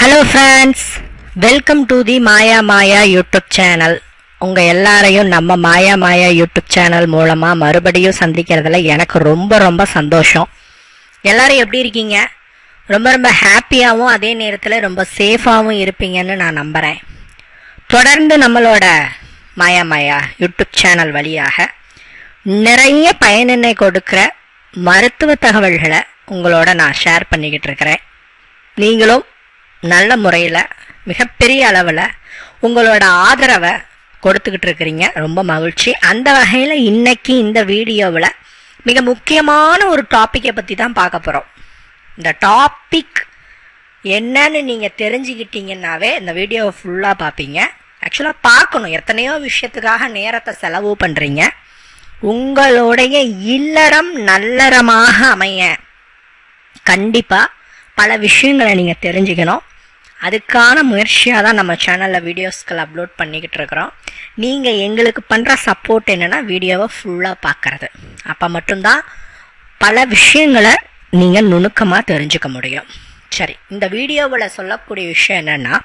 Hello friends welcome to the Maya Maya YouTube channel உங்கள் எல்லாரையும் நம்ம மாயா மாயா யூடியூப் சேனல் மூலமாக மறுபடியும் சந்திக்கிறதுல எனக்கு ரொம்ப ரொம்ப சந்தோஷம். எல்லாரும் எப்படி இருக்கீங்க? ரொம்ப ரொம்ப ஹாப்பியாகவும் அதே நேரத்தில் ரொம்ப சேஃபாகவும் இருப்பீங்கன்னு நான் நம்புகிறேன் தொடர்ந்து நம்மளோட மாயா மாயா யூடியூப் சேனல் வழியாக நிறைய பயனினை கொடுக்குற மருத்துவ தகவல்களை உங்களோட நான் ஷேர் பண்ணிக்கிட்டு இருக்கிறேன். நீங்களும் நல்ல முறையில் மிகப்பெரிய அளவில் உங்களோட ஆதரவை கொடுத்துக்கிட்டு இருக்கிறீங்க. ரொம்ப மகிழ்ச்சி. அந்த வகையில் இன்னைக்கு இந்த வீடியோவில் மிக முக்கியமான ஒரு டாப்பிக்கை பற்றி தான் பார்க்க போகிறோம் இந்த டாபிக் என்னன்னு நீங்கள் தெரிஞ்சுக்கிட்டீங்கன்னாவே இந்த வீடியோவை ஃபுல்லாக பார்ப்பீங்க. ஆக்சுவலாக பார்க்கணும். எத்தனையோ விஷயத்துக்காக நேரத்தை செலவு பண்ணுறீங்க உங்களுடைய இல்லறம் நல்லறமாக அமைய கண்டிப்பாக பல விஷயங்களை நீங்கள் தெரிஞ்சுக்கணும். அதுக்கான முயற்சியாக தான் நம்ம சேனலில் வீடியோஸ்கள் அப்லோட் பண்ணிக்கிட்டு இருக்கிறோம். நீங்கள் எங்களுக்கு பண்ணுற சப்போர்ட் என்னென்னா வீடியோவை ஃபுல்லாக பார்க்குறது அப்போ மட்டும்தான் பல விஷயங்களை நீங்கள் நுணுக்கமாக தெரிஞ்சுக்க முடியும். சரி இந்த வீடியோவில் சொல்லக்கூடிய விஷயம் என்னென்னா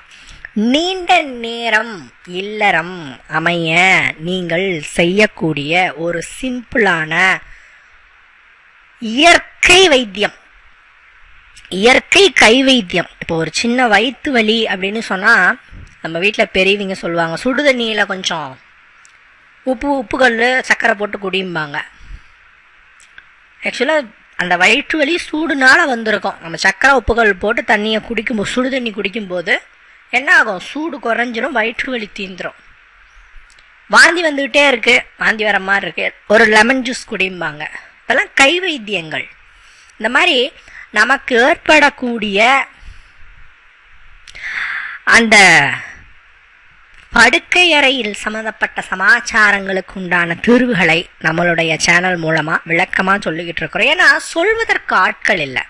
நீண்ட நேரம் இல்லறம் அமைய நீங்கள் செய்யக்கூடிய ஒரு சிம்பிளான இயற்கை வைத்தியம். இயற்கை கை வைத்தியம் இப்போ ஒரு சின்ன வயிற்று வலி அப்படின்னு சொன்னால் நம்ம வீட்டில் பெரியவங்க சொல்லுவாங்க சுடு தண்ணியில் கொஞ்சம் உப்பு உப்புக்கல் சர்க்கரை போட்டு குடிம்பாங்க. ஆக்சுவலாக அந்த வயிற்று வலி சூடுனால வந்திருக்கும். நம்ம சர்க்கரை உப்புகள் போட்டு தண்ணியை குடிக்கும்போது சுடு தண்ணி குடிக்கும்போது என்ன ஆகும்? சூடு குறைஞ்சிரும் வயிற்று வலி தீந்துடும் வாந்தி வந்துக்கிட்டே இருக்குது வாந்தி வர மாதிரி இருக்குது ஒரு லெமன் ஜூஸ் குடிம்பாங்க. இதெல்லாம் கை வைத்தியங்கள் இந்த மாதிரி நமக்கு ஏற்படக்கூடிய அந்த படுக்கை அறையில் சம்மந்தப்பட்ட சமாச்சாரங்களுக்கு உண்டான தீர்வுகளை நம்மளுடைய சேனல் மூலமாக விளக்கமாக சொல்லிக்கிட்டு இருக்கிறோம். ஏன்னா சொல்வதற்கு ஆட்கள் இல்லை.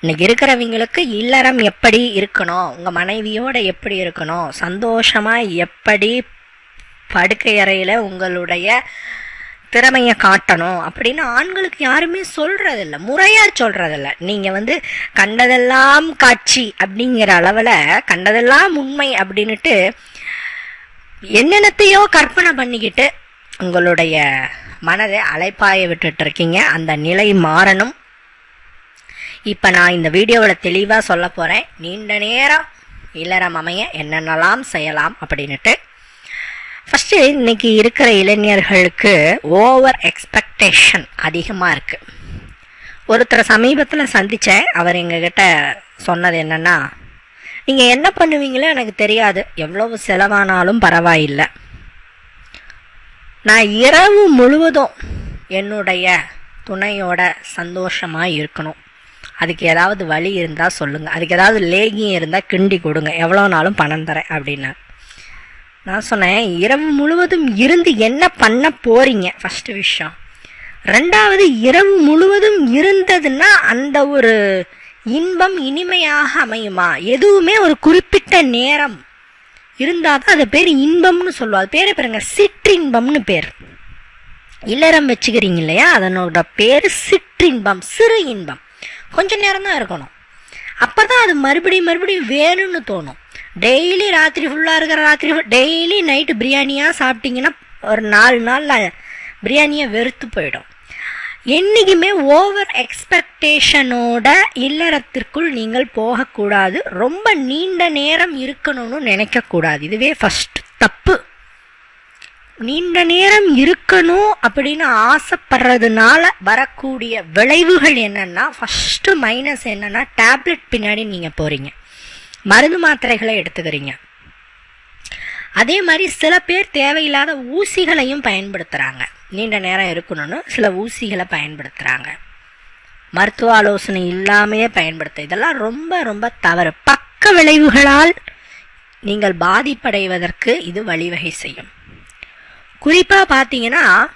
இன்னைக்கு இருக்கிறவங்களுக்கு இல்லறம் எப்படி இருக்கணும்? உங்கள் மனைவியோட எப்படி இருக்கணும்? சந்தோஷமாக எப்படி படுக்கை அறையில் உங்களுடைய திறமையை காட்டணும் அப்படின்னு ஆண்களுக்கு யாருமே சொல்கிறதில்ல முறையா சொல்கிறதில்ல நீங்கள் வந்து கண்டதெல்லாம் காட்சி அப்படிங்கிற அளவில் கண்டதெல்லாம் உண்மை அப்படின்னுட்டு என்னென்னத்தையோ கற்பனை பண்ணிக்கிட்டு உங்களுடைய மனதை அலைப்பாய விட்டுட்டு இருக்கீங்க. அந்த நிலை மாறணும். இப்போ நான் இந்த வீடியோவில் தெளிவாக சொல்ல போகிறேன் நீண்ட நேரம் இல்லறம் அமைய என்னென்னலாம் செய்யலாம் அப்படின்னுட்டு. ஃபஸ்ட்டு இன்னைக்கு இருக்கிற இளைஞர்களுக்கு ஓவர் எக்ஸ்பெக்டேஷன் அதிகமாக இருக்குது ஒருத்தரை சமீபத்தில் சந்தித்தேன் அவர் எங்ககிட்ட சொன்னது என்னென்னா நீங்கள் என்ன பண்ணுவீங்களோ எனக்கு தெரியாது. எவ்வளவு செலவானாலும் பரவாயில்லை. நான் இரவு முழுவதும் என்னுடைய துணையோட சந்தோஷமாக இருக்கணும். அதுக்கு ஏதாவது வழி இருந்தால் சொல்லுங்கள் அதுக்கு ஏதாவது லேகியம் இருந்தால் கிண்டி கொடுங்க. எவ்வளோ நாளும் பணம் தரேன் அப்படின்னா நான் சொன்னேன் இரவு முழுவதும் இருந்து என்ன பண்ண போறீங்க? ஃபஸ்ட்டு விஷயம். ரெண்டாவது இரவு முழுவதும் இருந்ததுன்னா அந்த ஒரு இன்பம் இனிமையாக அமையுமா? எதுவுமே ஒரு குறிப்பிட்ட நேரம் இருந்தால் தான் அது பேர் இன்பம்னு சொல்லுவோம். அது பேரே பாருங்க சிற்றின்பம்னு பேர். இல்லறம் வச்சுக்கிறீங்க இல்லையா? அதனோட பேர் சிற்றின்பம் சிறு இன்பம். கொஞ்ச நேரம் தான் இருக்கணும். அப்போ தான் அது மறுபடியும் மறுபடியும் வேணும்னு தோணும். டெய்லி ராத்திரி ஃபுல்லாக இருக்கிற ராத்திரி டெய்லி நைட்டு பிரியாணியாக சாப்பிட்டிங்கன்னா ஒரு நாலு நாளில் பிரியாணியை வெறுத்து போயிடும். என்றைக்குமே ஓவர் எக்ஸ்பெக்டேஷனோட இல்லறத்திற்குள் நீங்கள் போகக்கூடாது. ரொம்ப நீண்ட நேரம் இருக்கணும்னு நினைக்கக்கூடாது. இதுவே ஃபஸ்ட் தப்பு. நீண்ட நேரம் இருக்கணும் அப்படின்னு ஆசைப்படுறதுனால வரக்கூடிய விளைவுகள் என்னென்னா ஃபஸ்ட்டு மைனஸ் என்னென்னா டேப்லெட் பின்னாடி நீங்கள் போகிறீங்க மருந்து மாத்திரைகளை எடுத்துக்கிறீங்க. அதே மாதிரி சில பேர் தேவையில்லாத ஊசிகளையும் பயன்படுத்துகிறாங்க நீண்ட நேரம் இருக்கணும்னு சில ஊசிகளை பயன்படுத்துகிறாங்க மருத்துவ ஆலோசனை இல்லாமையே பயன்படுத்த இதெல்லாம் ரொம்ப ரொம்ப தவறு. பக்க விளைவுகளால் நீங்கள் பாதிப்படைவதற்கு இது வழிவகை செய்யும். குறிப்பாக பார்த்தீங்கன்னா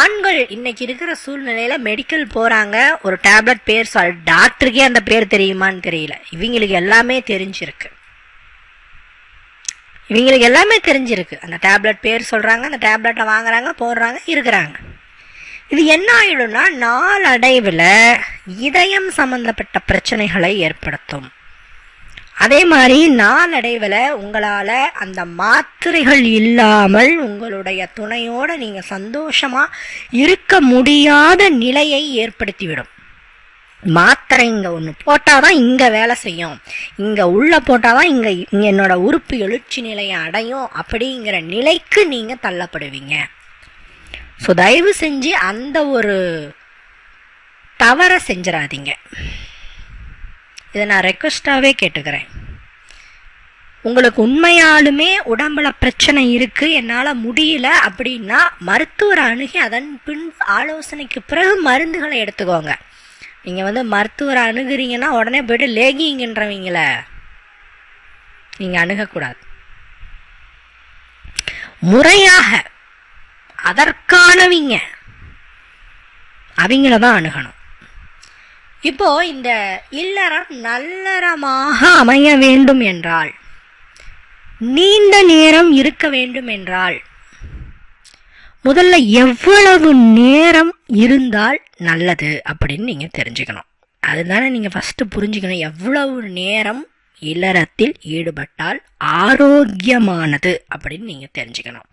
ஆண்கள் இன்னைக்கு இருக்கிற சூழ்நிலையில மெடிக்கல் போறாங்க. ஒரு டேப்லெட் பேர் சொல் டாக்டருக்கே அந்த பேர் தெரியுமான்னு தெரியல. இவங்களுக்கு எல்லாமே தெரிஞ்சிருக்கு. இவங்களுக்கு எல்லாமே தெரிஞ்சிருக்கு. அந்த டேப்லெட் பேர் சொல்றாங்க அந்த டேப்லெட்டை வாங்குறாங்க போடுறாங்க இருக்கிறாங்க. இது என்ன ஆயிடும்னா நாளடைவில் இதயம் சம்பந்தப்பட்ட பிரச்சனைகளை ஏற்படுத்தும். அதே மாதிரி நாளடைவில் உங்களால் அந்த மாத்திரைகள் இல்லாமல் உங்களுடைய துணையோடு நீங்கள் சந்தோஷமாக இருக்க முடியாத நிலையை ஏற்படுத்திவிடும். மாத்திரை இங்கே ஒன்று போட்டால் தான் இங்கே வேலை செய்யும். இங்கே உள்ளே போட்டால் தான் இங்கே என்னோட உறுப்பு எழுச்சி நிலையை அடையும் அப்படிங்கிற நிலைக்கு நீங்கள் தள்ளப்படுவீங்க. ஸோ தயவு செஞ்சு அந்த ஒரு தவறை செஞ்சிடாதீங்க. இதை நான் ரெக்வஸ்டாகவே கேட்டுக்கிறேன். உங்களுக்கு உண்மையாலுமே உடம்புல பிரச்சனை இருக்கு என்னால் முடியல அப்படின்னா மருத்துவரை அணுகி அதன் பின் ஆலோசனைக்கு பிறகு மருந்துகளை எடுத்துக்கோங்க. நீங்கள் வந்து மருத்துவரை அணுகிறீங்கன்னா உடனே போயிட்டு லேகிங்கன்றவங்கள. நீங்கள் அணுகக்கூடாது. முறையாக அதற்கானவங்க. அவங்கள தான் அணுகணும். இப்போ இந்த இல்லறம் நல்லறமாக அமைய வேண்டும் என்றால் நீண்ட நேரம் இருக்க வேண்டும் என்றால் முதல்ல எவ்வளவு நேரம் இருந்தால் நல்லது அப்படின்னு நீங்கள் தெரிஞ்சுக்கணும். அதுதானே நீங்கள் ஃபஸ்ட்டு புரிஞ்சுக்கணும் எவ்வளவு நேரம் இல்லறத்தில் ஈடுபட்டால் ஆரோக்கியமானது அப்படின்னு நீங்கள் தெரிஞ்சுக்கணும்.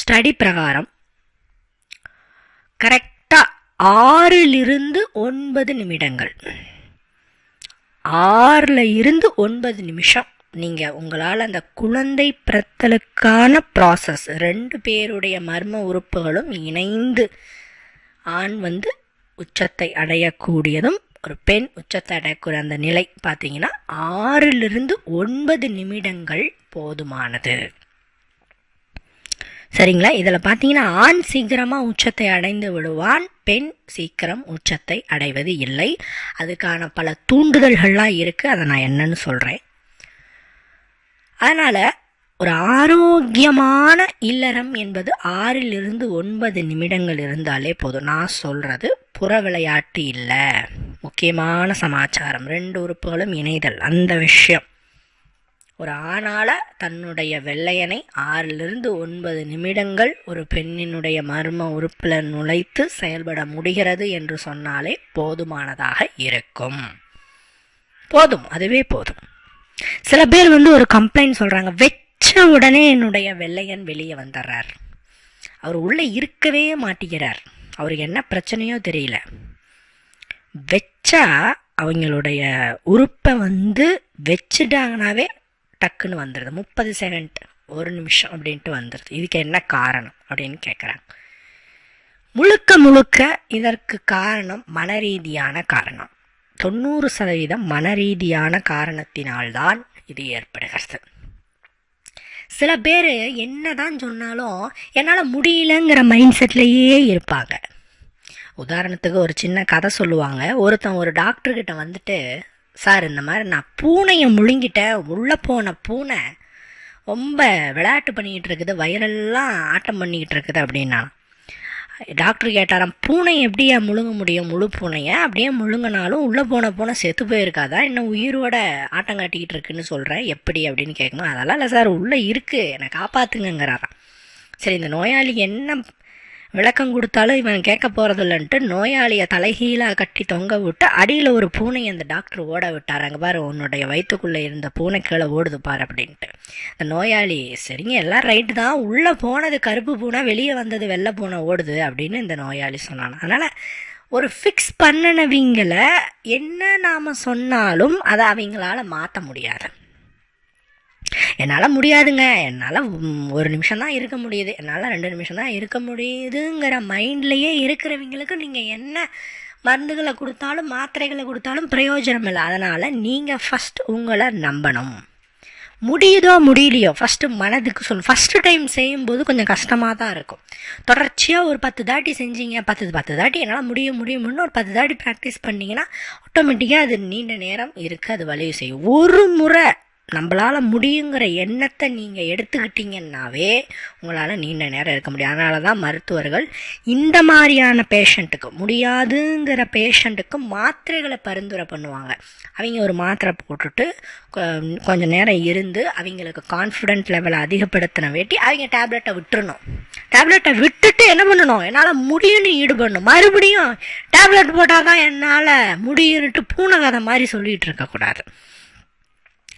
ஸ்டடி பிரகாரம் கரெக்டாக ஆறிலிருந்து ஒன்பது நிமிடங்கள். ஆறில் இருந்து ஒன்பது நிமிஷம். நீங்கள் உங்களால் அந்த குழந்தை பிறத்தலுக்கான ப்ராசஸ் ரெண்டு பேருடைய மர்ம உறுப்புகளும் இணைந்து ஆண் வந்து உச்சத்தை அடையக்கூடியதும் ஒரு பெண் உச்சத்தை அடையக்கூடிய அந்த நிலை பார்த்தீங்கன்னா ஆறிலிருந்து ஒன்பது நிமிடங்கள் போதுமானது. சரிங்களா? இதில் பார்த்தீங்கன்னா ஆண் சீக்கிரமாக உச்சத்தை அடைந்து விடுவான் பெண் சீக்கிரம் உச்சத்தை அடைவது இல்லை. அதுக்கான பல தூண்டுதல்கள்லாம் இருக்குது அதை நான் என்னன்னு சொல்கிறேன் அதனால் ஒரு ஆரோக்கியமான இல்லறம் என்பது ஆறிலிருந்து ஒன்பது நிமிடங்கள் இருந்தாலே போதும். நான் சொல்கிறது புற விளையாட்டு இல்லை. முக்கியமான சமாச்சாரம். ரெண்டு உறுப்புகளும் இணைதல். அந்த விஷயம். ஒரு ஆணால தன்னுடைய வெள்ளையனை ஆறிலிருந்து ஒன்பது நிமிடங்கள் ஒரு பெண்ணினுடைய மர்ம உறுப்பில் நுழைத்து செயல்பட முடிகிறது என்று சொன்னாலே போதுமானதாக இருக்கும். போதும் அதுவே போதும். சில பேர் வந்து ஒரு கம்ப்ளைண்ட் சொல்றாங்க வச்ச உடனே என்னுடைய வெள்ளையன் வெளியே வந்துடுறார் அவர் உள்ளே இருக்கவே மாட்டேங்கிறார். அவருக்கு என்ன பிரச்சனையோ தெரியல. வச்சா அவங்களுடைய உறுப்பை வந்து வச்சுட்டாங்கனாவே டக்குன்னு வந்துடுது முப்பது செகண்ட் ஒரு நிமிஷம் அப்படின்ட்டு வந்துடுது இதுக்கு என்ன காரணம் அப்படின்னு கேட்குறாங்க முழுக்க முழுக்க இதற்கு காரணம் மனரீதியான காரணம். தொண்ணூறு சதவீதம் மனரீதியான காரணத்தினால்தான் இது ஏற்படுகிறது. சில பேர் என்னதான் சொன்னாலும் என்னால் முடியலங்கிற மைண்ட் செட்லேயே இருப்பாங்க. உதாரணத்துக்கு ஒரு சின்ன கதை சொல்லுவாங்க. ஒருத்தன் ஒரு டாக்டர்கிட்ட வந்துட்டு சார் இந்த மாதிரி நான் பூனையை முழுங்கிட்டேன் உள்ளே போன பூனை ரொம்ப விளையாட்டு பண்ணிக்கிட்டு இருக்குது வயலெல்லாம் ஆட்டம் பண்ணிக்கிட்டு இருக்குது அப்படின்னா டாக்டர் கேட்டாராம் பூனை எப்படியா முழுங்க முடியும் முழு பூனையை? அப்படியே முழுங்கினாலும் உள்ளே போன பூனை செத்து போயிருக்காதா? இன்னும் உயிரோட ஆட்டம் காட்டிக்கிட்டு இருக்குன்னு சொல்கிறேன் எப்படி அப்படின்னு கேட்கணும் அதெல்லாம் இல்லை சார் உள்ளே இருக்குது என்னை காப்பாற்றுங்கிறாராம் சரி இந்த நோயாளி என்ன விளக்கம் கொடுத்தாலும் இவன் கேட்க போகிறதில்லன்ட்டு நோயாளியை தலைகீழாக கட்டி தொங்க விட்டு அடியில் ஒரு பூனை அந்த டாக்டர் ஓட விட்டார். அங்கே பாரு உன்னுடைய வயிற்றுக்குள்ளே இருந்த பூனை கீழே ஓடுது பார் அப்படின்ட்டு. அந்த நோயாளி சரிங்க எல்லாம் ரைட்டு தான். உள்ளே போனது கருப்பு பூனை வெளியே வந்தது வெள்ளை பூனை ஓடுது அப்படின்னு இந்த நோயாளி சொன்னான். அதனால் ஒரு ஃபிக்ஸ் பண்ணினவங்கள என்ன நாம் சொன்னாலும் அதை அவங்களால மாற்ற முடியாது. என்னால் முடியாதுங்க. என்னால் ஒரு நிமிஷம் தான் இருக்க முடியுது. என்னால் ரெண்டு நிமிஷம் தான் இருக்க முடியுதுங்கிற மைண்ட்லேயே இருக்கிறவங்களுக்கு நீங்கள் என்ன மருந்துகளை கொடுத்தாலும் மாத்திரைகளை கொடுத்தாலும் பிரயோஜனம் இல்லை. அதனால் நீங்கள் ஃபஸ்ட் உங்களை நம்பணும். முடியுதோ முடியலையோ ஃபஸ்ட்டு மனதுக்கு சொல்லணும் ஃபஸ்ட்டு டைம் செய்யும்போது கொஞ்சம் கஷ்டமாக தான் இருக்கும். தொடர்ச்சியாக ஒரு பத்து தாட்டி செஞ்சீங்க பத்து பத்து தாட்டி என்னால் முடிய முடியும்னு ஒரு பத்து தாட்டி ப்ராக்டிஸ் பண்ணிங்கன்னா ஆட்டோமேட்டிக்காக அது நீண்ட நேரம் இருக்க. அது வலிவு செய்யும். ஒரு முறை நம்மளால் முடியுங்கிற எண்ணத்தை நீங்கள் எடுத்துக்கிட்டீங்கன்னாவே உங்களால் நீண்ட நேரம் இருக்க முடியும். அதனால தான் மருத்துவர்கள் இந்த மாதிரியான பேஷண்ட்டுக்கு முடியாதுங்கிற பேஷண்ட்டுக்கு மாத்திரைகளை பரிந்துரை பண்ணுவாங்க. அவங்க ஒரு மாத்திரை போட்டுட்டு கொஞ்சம் நேரம் இருந்து அவங்களுக்கு கான்ஃபிடென்ட் லெவலை அதிகப்படுத்தின வேட்டி அவங்க டேப்லெட்டை விட்டுறணும். டேப்லெட்டை விட்டுட்டு என்ன பண்ணணும்? என்னால் முடியும்னு ஈடுபடணும். மறுபடியும் டேப்லெட் போட்டால் தான் என்னால் முடியும்னுட்டு பூனை கதை மாதிரி சொல்லிகிட்டு இருக்கக்கூடாது.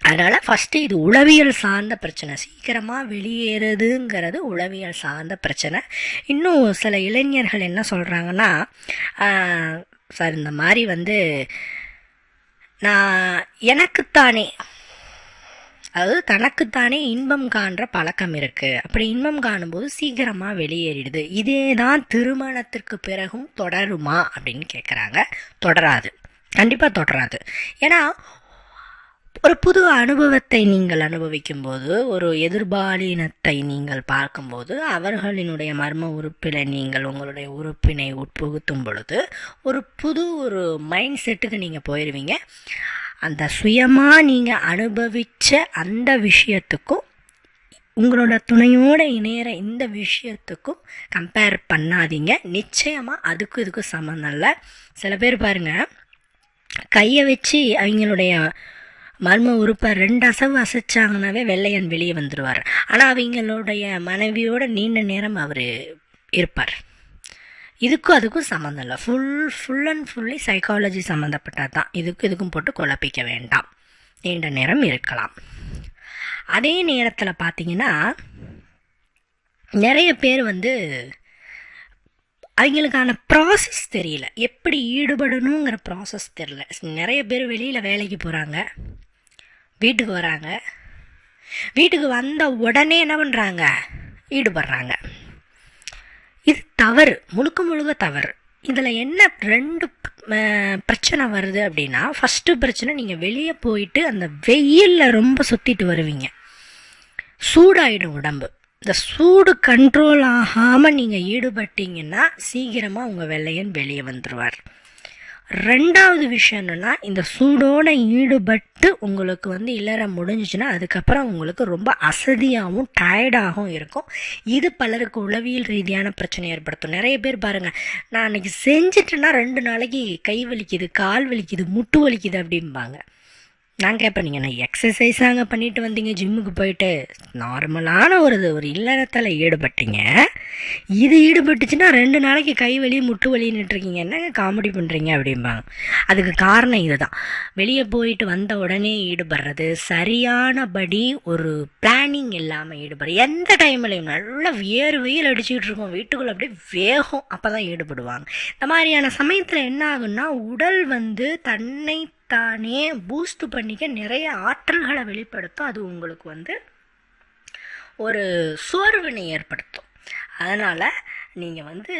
அதனால் ஃபஸ்ட்டு இது உளவியல் சார்ந்த பிரச்சனை. சீக்கிரமாக வெளியேறுதுங்கிறது உளவியல் சார்ந்த பிரச்சனை. இன்னும் சில இளைஞர்கள் என்ன சொல்கிறாங்கன்னா சார் இந்த மாதிரி வந்து நான் எனக்குத்தானே அதாவது தனக்குத்தானே இன்பம் காண்ற பழக்கம் இருக்குது அப்படி இன்பம் காணும்போது சீக்கிரமாக வெளியேறிடுது. இதே தான் திருமணத்திற்கு பிறகும் தொடருமா அப்படின்னு கேட்குறாங்க தொடராது. கண்டிப்பாக தொடராது. ஏன்னா ஒரு புது அனுபவத்தை நீங்கள் அனுபவிக்கும் போது ஒரு எதிர்பாலினத்தை நீங்கள் பார்க்கும்போது அவர்களினுடைய மர்ம உறுப்பில் நீங்கள் உங்களுடைய உறுப்பினை உட்புகுத்தும் பொழுது ஒரு புது ஒரு மைண்ட் செட்டுக்கு நீங்கள் போயிடுவீங்க அந்த சுயமாக நீங்கள் அனுபவித்த அந்த விஷயத்துக்கும் உங்களோட துணையோடு இணையிற இந்த விஷயத்துக்கும் கம்பேர் பண்ணாதீங்க. நிச்சயமாக அதுக்கும் இதுக்கும் சம்மந்தம் இல்லை சில பேர் பாருங்கள் கையை வச்சு அவங்களுடைய மர்ம உறுப்பை ரெண்டு அசவு அசைச்சாங்கனாவே வெள்ளையன் வெளியே வந்துடுவார் ஆனால் அவங்களுடைய மனைவியோட நீண்ட நேரம் அவர் இருப்பார். இதுக்கும் அதுக்கும் சம்மந்தம் இல்லை. Full full and fully psychology சம்மந்தப்பட்டது தான் இதுக்கும் இதுக்கும் போட்டு குழப்பிக்க வேண்டாம். நீண்ட நேரம் இருக்கலாம். அதே நேரத்தில் பார்த்தீங்கன்னா நிறைய பேர் வந்து அவங்களுக்கான ப்ராசஸ் தெரியல. எப்படி ஈடுபடணுங்கிற ப்ராசஸ் தெரியல. நிறைய பேர் வெளியில் வேலைக்கு போகிறாங்க வீட்டுக்கு வராங்க. வீட்டுக்கு வந்த உடனே என்ன பண்ணுறாங்க ஈடுபடுறாங்க. இது தவறு முழுக்க முழுக்க தவறு. இதில் என்ன ரெண்டு பிரச்சனை வருது அப்படின்னா ஃபஸ்ட்டு பிரச்சனை நீங்கள் வெளியே போயிட்டு அந்த வெயிலில் ரொம்ப சுற்றிட்டு வருவீங்க. சூடாயிடும் உடம்பு. இந்த சூடு கண்ட்ரோல் ஆகாமல் நீங்கள் ஈடுபட்டீங்கன்னா சீக்கிரமாக உங்கள் வெள்ளையன் வெளியே வந்துடுவார் ரெண்டாவது விஷயம் என்னென்னா இந்த சூடோடு ஈடுபட்டு உங்களுக்கு வந்து இல்லற முடிஞ்சிச்சுன்னா அதுக்கப்புறம் உங்களுக்கு ரொம்ப அசதியாகவும் டயர்டாகவும் இருக்கும். இது பலருக்கு உளவியல் ரீதியான பிரச்சனை ஏற்படுத்தும். நிறைய பேர் பாருங்கள் நான் அன்றைக்கி செஞ்சிட்டேன்னா ரெண்டு நாளைக்கு கை வலிக்குது கால் வலிக்குது முட்டு வலிக்குது அப்படிம்பாங்க. நான் கேட்பேன் நீங்கள் நான் எக்ஸசைஸ் அங்கே பண்ணிட்டு வந்தீங்க ஜிம்முக்கு போயிட்டு? நார்மலான ஒரு ஒரு இல்லறத்தில் ஈடுபட்டீங்க. இது ஈடுபட்டுச்சுன்னா ரெண்டு நாளைக்கு கை வலி முட்டு வலின்னுட்டு இருக்கீங்க என்னங்க காமெடி பண்ணுறீங்க அப்படிம்பாங்க. அதுக்கு காரணம் இதுதான். வெளியே போயிட்டு வந்த உடனே ஈடுபடுறது சரியானபடி ஒரு பிளானிங் இல்லாமல் ஈடுபடுறது. எந்த டைம்லையும் நல்லா வேறு வெயில் அடிச்சுக்கிட்டு இருக்கோம். வீட்டுக்குள்ளே அப்படியே வேகம் அப்போ தான் ஈடுபடுவாங்க. இந்த மாதிரியான சமயத்தில் என்ன ஆகுன்னா உடல் வந்து தன்னை தானே பூஸ்ட் பண்ணிக்க நிறைய ஆற்றல்களை வெளிப்படுத்தும். அது உங்களுக்கு வந்து ஒரு சோர்வினை ஏற்படுத்தும். அதனால் நீங்கள் வந்து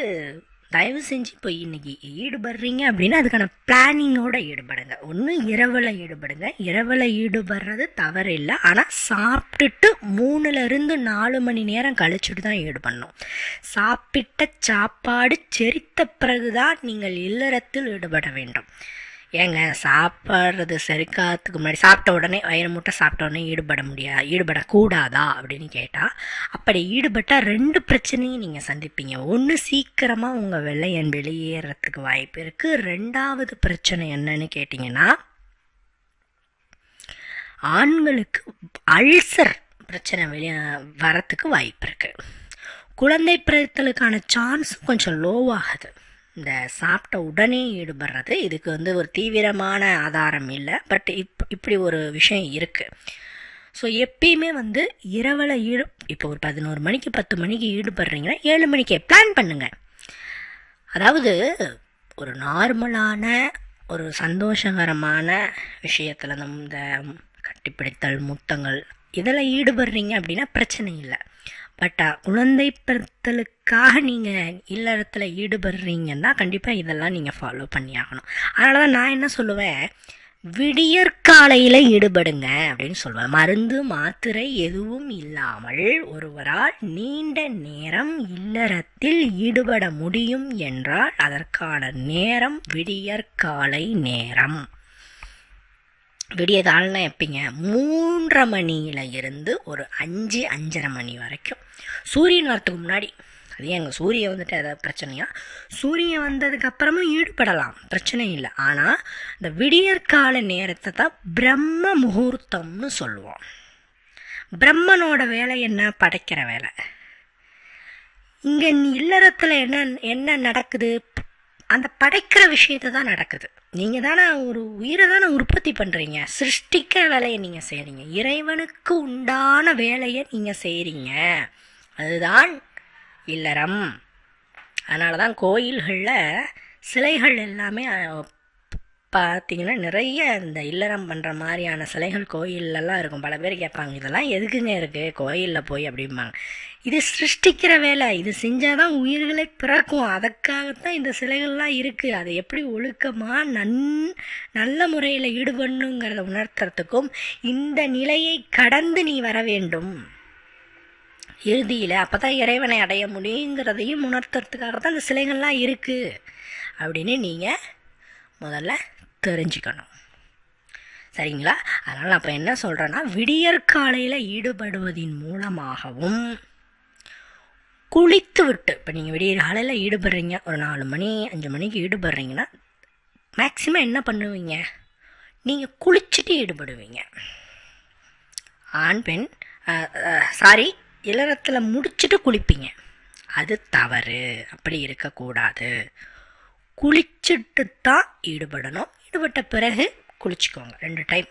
தயவு செஞ்சு இப்போ இன்றைக்கி ஈடுபடுறீங்க அப்படின்னா அதுக்கான பிளானிங்கோடு ஈடுபடுங்க. ஒன்று இரவில் ஈடுபடுங்க. இரவில் ஈடுபடுறது தவறு இல்லை. ஆனால் சாப்பிட்டுட்டு மூணுலேருந்து நாலு மணி நேரம் கழிச்சுட்டு தான் ஈடுபடணும். சாப்பிட்ட சாப்பாடு செரித்த பிறகு தான் நீங்கள் இல்லறத்தில் ஈடுபட வேண்டும். ஏங்க சாப்பிட்றது சரிக்காத்துக்கு முன்னாடி சாப்பிட்ட உடனே வயிறு முட்டை சாப்பிட்ட உடனே ஈடுபட முடியா ஈடுபடக்கூடாதா அப்படின்னு கேட்டால் அப்படி ஈடுபட்டால் ரெண்டு பிரச்சனையும் நீங்கள் சந்திப்பீங்க. ஒன்று சீக்கிரமாக உங்கள் வெள்ளையன் வெளியேறத்துக்கு வாய்ப்பு இருக்குது ரெண்டாவது பிரச்சனை என்னன்னு கேட்டிங்கன்னா ஆண்களுக்கு அல்சர் பிரச்சனை வெளியே வரத்துக்கு வாய்ப்பு இருக்குது குழந்தை பிறத்தலுக்கான சான்ஸ் கொஞ்சம் லோவாகுது இந்த சாப்பிட்ட உடனே ஈடுபடுறது. இதுக்கு வந்து ஒரு தீவிரமான ஆதாரம் இல்லை. பட் இப் இப்படி ஒரு விஷயம் இருக்குது ஸோ எப்பயுமே வந்து இரவில் ஈடு இப்போ ஒரு பதினோரு மணிக்கு பத்து மணிக்கு ஈடுபடுறீங்கன்னா ஏழு மணிக்கே பிளான் பண்ணுங்கள் அதாவது ஒரு நார்மலான ஒரு சந்தோஷகரமான விஷயத்தில் இந்த கட்டிப்பிடித்தல் முத்தங்கள் இதில் ஈடுபடுறீங்க அப்படின்னா பிரச்சனை இல்லை. பட் குழந்தை பிறத்தலுக்காக நீங்கள் இல்லறத்தில் ஈடுபடுறீங்கன்னா கண்டிப்பாக இதெல்லாம் நீங்கள் ஃபாலோ பண்ணி ஆகணும் அதனால தான் நான் என்ன சொல்லுவேன்? விடியற்காலையில் ஈடுபடுங்க அப்படின்னு சொல்லுவேன். மருந்து மாத்திரை எதுவும் இல்லாமல் ஒருவரால் நீண்ட நேரம் இல்லறத்தில் ஈடுபட முடியும் என்றால் அதற்கான நேரம் விடியற்காலை நேரம். விடிய காலம்னா எப்படிங்க மூன்றரை மணியில் இருந்து ஒரு அஞ்சு அஞ்சரை மணி வரைக்கும். சூரியன் வரத்துக்கு முன்னாடி அது எங்கள் சூரியன் வந்துட்டு ஏதாவது பிரச்சனையா? சூரியன் வந்ததுக்கப்புறமும் ஈடுபடலாம் பிரச்சனை இல்லை. ஆனால் இந்த விடியற்கால நேரத்தை தான் பிரம்ம முகூர்த்தம்னு சொல்லுவோம். பிரம்மனோட வேலை என்ன? படைக்கிற வேலை. இங்கே இல்லறத்தில் என்ன என்ன நடக்குது? அந்த படைக்கிற விஷயத்தை தான் நடக்குது. நீங்கள் தானே ஒரு உயிரை தானே உற்பத்தி பண்ணுறீங்க சிருஷ்டிக்க வேலையை நீங்கள் செய்கிறீங்க இறைவனுக்கு உண்டான வேலையை நீங்கள் செய்கிறீங்க அதுதான் இல்லறம். அதனால தான் கோயில்களில் சிலைகள் எல்லாமே பார்த்தீங்கன்னா நிறைய இந்த இல்லறம் பண்ணுற மாதிரியான சிலைகள் கோயில்லலாம் இருக்கும். பல பேர் கேட்பாங்க இதெல்லாம் எதுக்குங்க இருக்குது கோயிலில் போய் அப்படிம்பாங்க. இது சிருஷ்டிக்கிற வேலை. இது செஞ்சால் தான் உயிர்களை பிறக்கும். அதற்காகத்தான் இந்த சிலைகள்லாம் இருக்குது அதை எப்படி ஒழுக்கமாக நன் நல்ல முறையில் ஈடுபடணுங்கிறத உணர்த்துறதுக்கும் இந்த நிலையை கடந்து நீ வர வேண்டும். இறுதியில் அப்போ தான் இறைவனை அடைய முடியுங்கிறதையும் உணர்த்துறதுக்காக தான் இந்த சிலைகள்லாம் இருக்குது அப்படின்னு நீங்கள் முதல்ல தெரிஞ்சுக்கணும். சரிங்களா? அதனால் அப்போ என்ன சொல்கிறேன்னா விடியற்காலையில் ஈடுபடுவதின் மூலமாகவும் குளித்து விட்டு இப்போ நீங்கள் விடியற்காலையில் ஈடுபடுறீங்க ஒரு நாலு மணி அஞ்சு மணிக்கு ஈடுபடுறீங்கன்னா மேக்ஸிமம் என்ன பண்ணுவீங்க? நீங்கள் குளிச்சுட்டு ஈடுபடுவீங்க. ஆண் பெண் சாரி இளரத்தில் முடிச்சுட்டு குளிப்பீங்க. அது தவறு. அப்படி இருக்கக்கூடாது. குளிச்சுட்டு தான் ஈடுபடணும். விட்ட பிறகு குளிச்சுக்கோங்க. ரெண்டு டைம்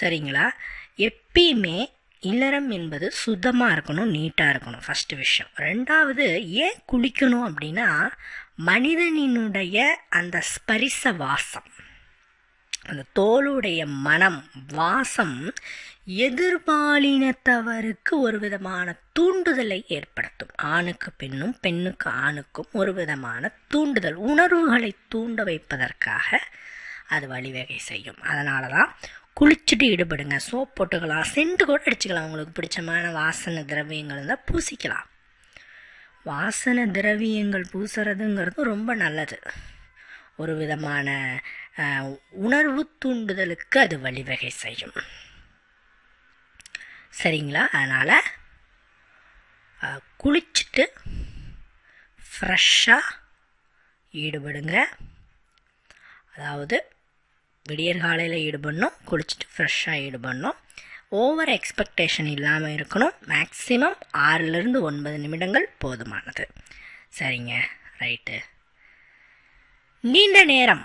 சரிங்களா? எப்பயுமே இல்லறம் என்பது சுத்தமாக இருக்கணும் நீட்டாக இருக்கணும். ஃபஸ்ட்டு விஷயம். ரெண்டாவது ஏன் குளிக்கணும் அப்படின்னா மனிதனினுடைய அந்த ஸ்பரிச வாசம் அந்த தோளுடைய மனம் வாசம் எதிர்பாலினத்தவருக்கு ஒரு விதமான தூண்டுதலை ஏற்படுத்தும். ஆணுக்கு பெண்ணும் பெண்ணுக்கு ஆணுக்கும் ஒரு விதமான தூண்டுதல் உணர்வுகளை தூண்ட வைப்பதற்காக அது வழிவகை செய்யும். அதனால தான் குளிச்சுட்டு ஈடுபடுங்க சோப் போட்டுக்கலாம் சென்ட் கூட அடிச்சுக்கலாம். உங்களுக்கு பிடிச்சமான வாசனை திரவியங்கள் இருந்தால் பூசிக்கலாம். வாசனை திரவியங்கள் பூசுறதுங்கிறது ரொம்ப நல்லது. ஒரு விதமான உணர்வு தூண்டுதலுக்கு அது வழிவகை செய்யும். சரிங்களா? அதனால் குளிச்சுட்டு ஃப்ரெஷ்ஷாக ஈடுபடுங்க. அதாவது விடியற் காலையில் ஈடுபடணும் குளிச்சுட்டு ஃப்ரெஷ்ஷாக ஈடுபடணும். ஓவர் எக்ஸ்பெக்டேஷன் இல்லாமல் இருக்கணும். மேக்ஸிமம் ஆறுலேருந்து ஒன்பது நிமிடங்கள் போதுமானது. சரிங்க ரைட்டு நீண்ட நேரம்.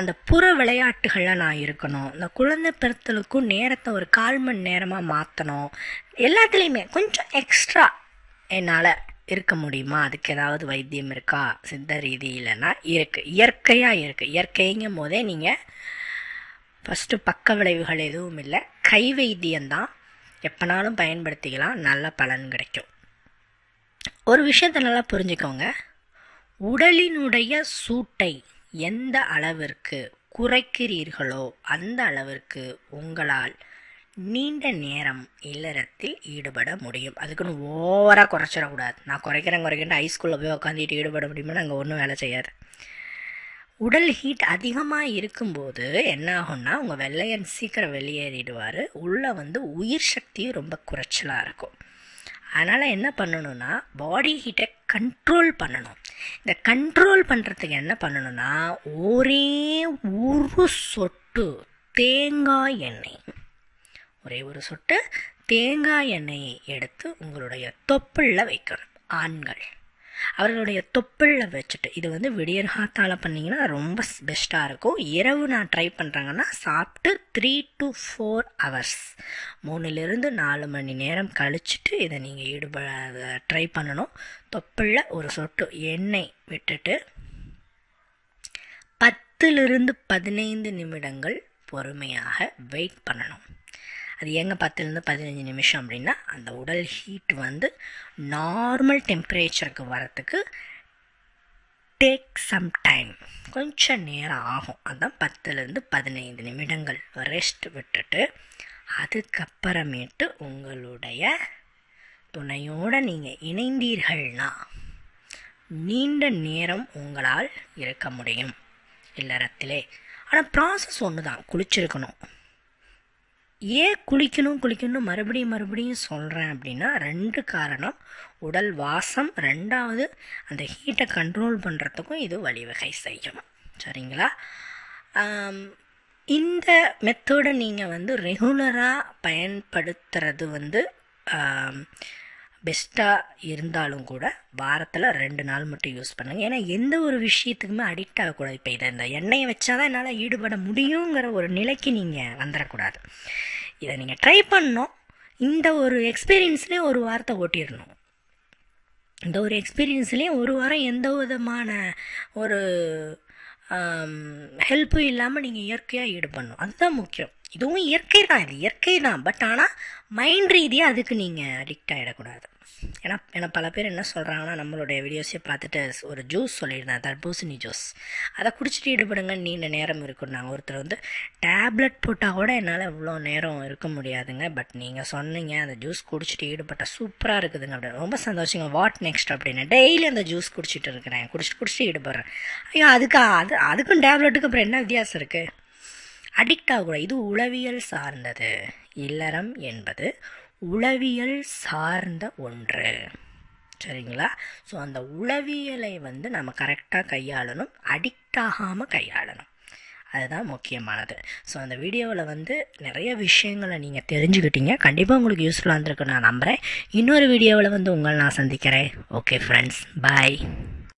அந்த புற விளையாட்டுகளில் நான் இருக்கணும். இந்த குழந்தை பிறத்தலுக்கும் நேரத்தை ஒரு கால் மணி நேரமாக மாற்றணும் எல்லாத்துலேயுமே கொஞ்சம் எக்ஸ்ட்ரா என்னால் இருக்க முடியுமா? அதுக்கு ஏதாவது வைத்தியம் இருக்கா? சித்த ரீதியிலனா இருக்குது இயற்கையாக இருக்குது இயற்கைங்கும் போதே நீங்கள் ஃபஸ்ட்டு பக்க விளைவுகள் எதுவும் இல்லை. கை வைத்தியம்தான் எப்போனாலும் பயன்படுத்திக்கலாம். நல்ல பலன் கிடைக்கும். ஒரு விஷயத்தை நல்லா புரிஞ்சுக்கோங்க. உடலினுடைய சூட்டை எந்த அளவிற்கு குறைக்கிறீர்களோ அந்த அளவிற்கு உங்களால் நீண்ட நேரம் இல்லறத்தில் ஈடுபட முடியும். அதுக்குன்னு ஓவராக குறைச்சிடக்கூடாது. நான் குறைக்கிறேன் குறைக்கிறேன் ஹைஸ்கூலில் போய் உட்காந்துட்டு ஈடுபட முடியுமோ? நாங்கள் ஒன்றும் வேலை செய்யாது. உடல் ஹீட் அதிகமாக இருக்கும்போது என்ன ஆகும்னா உங்கள் வெள்ளையன் சீக்கிரம் வெளியேறிடுவார். உள்ளே வந்து உயிர் சக்தியும் ரொம்ப குறைச்சலாக இருக்கும். அதனால் என்ன பண்ணணும்னா பாடி ஹீட்டை கண்ட்ரோல் பண்ணணும். இந்த கண்ட்ரோல் பண்ணுறதுக்கு என்ன பண்ணணும்னா ஒரே ஒரு சொட்டு தேங்காய் எண்ணெய். ஒரே ஒரு சொட்டு தேங்காய் எண்ணெயை எடுத்து உங்களுடைய தொப்புளில் வைக்கணும். ஆண்கள். அவர்களுடைய தொப்புளில் வச்சுட்டு இது வந்து விடியற் காத்தால் பண்ணிங்கன்னா ரொம்ப பெஸ்ட்டாக இருக்கும். இரவு நான் ட்ரை பண்ணுறாங்கன்னா சாப்பிட்டு த்ரீ டு ஃபோர் ஹவர்ஸ் மூணுலேருந்து நாலு மணி நேரம் கழிச்சிட்டு இதை நீங்கள் ஈடுபட ட்ரை பண்ணணும். தொப்புளில் ஒரு சொட்டு எண்ணெய் விட்டுட்டு பத்துலேருந்து பதினைந்து நிமிடங்கள் பொறுமையாக வெயிட் பண்ணணும். அது எங்கே பத்துலேருந்து பதினஞ்சு நிமிஷம் அப்படின்னா அந்த உடல் ஹீட் வந்து நார்மல் டெம்பரேச்சருக்கு வரத்துக்கு டேக் சம் டைம் கொஞ்சம் நேரம் ஆகும். அதான் பத்துலேருந்து பதினைந்து நிமிடங்கள் ரெஸ்ட் விட்டுட்டு அதுக்கப்புறமேட்டு உங்களுடைய துணையோடு நீங்கள் இணைந்தீர்கள்னா நீண்ட நேரம் உங்களால் இருக்க முடியும் இல்லறத்திலே. ஆனால் ப்ராசஸ் ஒன்று தான் குளிச்சிருக்கணும். ஏன் குளிக்கணும் குளிக்கணும் மறுபடியும் மறுபடியும் சொல்கிறேன் அப்படின்னா ரெண்டு காரணம். உடல் வாசம். ரெண்டாவது அந்த ஹீட்டை கண்ட்ரோல் பண்ணுறதுக்கும் இது வழிவகை செய்யும். சரிங்களா? இந்த மெத்தடை நீங்கள் வந்து ரெகுலராக பயன்படுத்துறது வந்து பெஸ்ட்டாக இருந்தாலும் கூட வாரத்தில் ரெண்டு நாள் மட்டும் யூஸ் பண்ணுங்கள் ஏன்னா எந்த ஒரு விஷயத்துக்குமே அடிக்ட் ஆகக்கூடாது. இப்போ இதை இந்த எண்ணெயை வச்சா தான் என்னால் ஈடுபட முடியுங்கிற ஒரு நிலைக்கு நீங்கள் வந்துடக்கூடாது இதை நீங்கள் ட்ரை பண்ணோம் இந்த ஒரு எக்ஸ்பீரியன்ஸ்லேயே ஒரு வாரத்தை ஓட்டிடணும். இந்த ஒரு எக்ஸ்பீரியன்ஸ்லேயும் ஒரு வாரம் எந்த விதமான ஒரு ஹெல்ப்பும் இல்லாமல் நீங்கள் இயற்கையாக ஈடுபடணும். அதுதான் முக்கியம். இதுவும் இயற்கை தான் இது இயற்கை தான். பட் ஆனால் மைண்ட் ரீதியாக அதுக்கு நீங்கள் அடிக்ட் ஆகிடக்கூடாது ஏன்னா ஏன்னா பல பேர் என்ன சொல்கிறாங்கன்னா நம்மளுடைய வீடியோஸே பார்த்துட்டு ஒரு ஜூஸ் சொல்லியிருந்தேன் தர்பூசணி ஜூஸ் அதை குடிச்சிட்டு ஈடுபடுங்க நீண்ட நேரம் இருக்குன்னாங்க ஒருத்தர் வந்து டேப்லெட் போட்டால் கூட என்னால் இவ்வளோ நேரம் இருக்க முடியாதுங்க. பட் நீங்கள் சொன்னீங்க அந்த ஜூஸ் குடிச்சிட்டு ஈடுபட்ட சூப்பராக இருக்குதுங்க அப்படின்னு. ரொம்ப சந்தோஷங்க. வாட் நெக்ஸ்ட் அப்படின்னு. டெய்லி அந்த ஜூஸ் குடிச்சிட்டு இருக்கிறேன். குடிச்சிட்டு குடிச்சிட்டு ஈடுபடுறேன். ஐயோ அதுக்கு அது அதுக்கும் டேப்லெட்டுக்கு அப்புறம் என்ன வித்தியாசம் இருக்குது அடிக்ட் ஆகக்கூடாது இது உளவியல் சார்ந்தது. இல்லறம் என்பது உளவியல் சார்ந்த ஒன்று. சரிங்களா? ஸோ அந்த உளவியலை வந்து நம்ம கரெக்டாக கையாளணும் அடிக்ட் ஆகாமல் கையாளணும். அதுதான் முக்கியமானது. ஸோ அந்த வீடியோவில் வந்து நிறைய விஷயங்களை நீங்கள் தெரிஞ்சுக்கிட்டீங்க. கண்டிப்பாக உங்களுக்கு யூஸ்ஃபுல்லாக இருந்திருக்குன்னு நான் நம்புகிறேன் இன்னொரு வீடியோவில் வந்து உங்களை நான் சந்திக்கிறேன். Okay friends bye